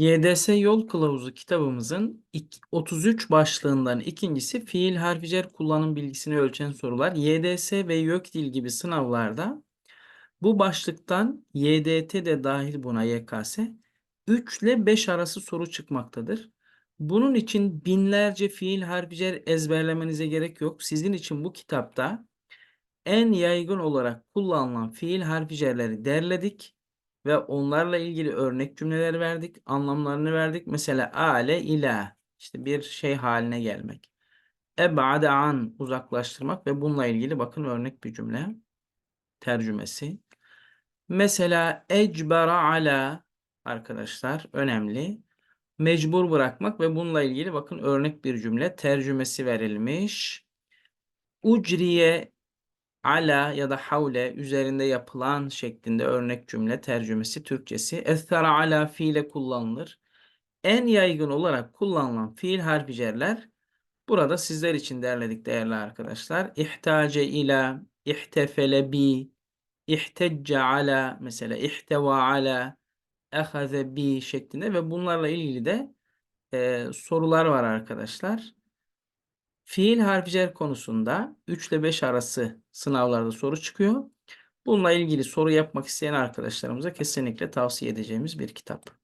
YDS Yol Kılavuzu kitabımızın ik- 33 başlığından ikincisi fiil harficer kullanım bilgisini ölçen sorular. YDS ve YÖKDİL gibi sınavlarda bu başlıktan YDT de dahil buna YKS 3 ile 5 arası soru çıkmaktadır. Bunun için binlerce fiil harficer ezberlemenize gerek yok. Sizin için bu kitapta en yaygın olarak kullanılan fiil harficerleri derledik ve onlarla ilgili örnek cümleler verdik, anlamlarını verdik. Mesela ale ila işte bir şey haline gelmek. Eb'ade an uzaklaştırmak ve bununla ilgili bakın örnek bir cümle tercümesi. Mesela ecbera ala arkadaşlar önemli. Mecbur bırakmak ve bununla ilgili bakın örnek bir cümle tercümesi verilmiş. Ucriye ala ya da havle üzerinde yapılan şeklinde örnek cümle tercümesi Türkçesi. Ethara ala fiile kullanılır. En yaygın olarak kullanılan fiil harficerler burada sizler için derledik değerli arkadaşlar. İhtace ila, ihtefele bi, ihtecce ala mesela ihteva ala, ehaze bi şeklinde ve bunlarla ilgili de e, sorular var arkadaşlar. Fiil harficer konusunda 3 ile 5 arası sınavlarda soru çıkıyor. Bununla ilgili soru yapmak isteyen arkadaşlarımıza kesinlikle tavsiye edeceğimiz bir kitap.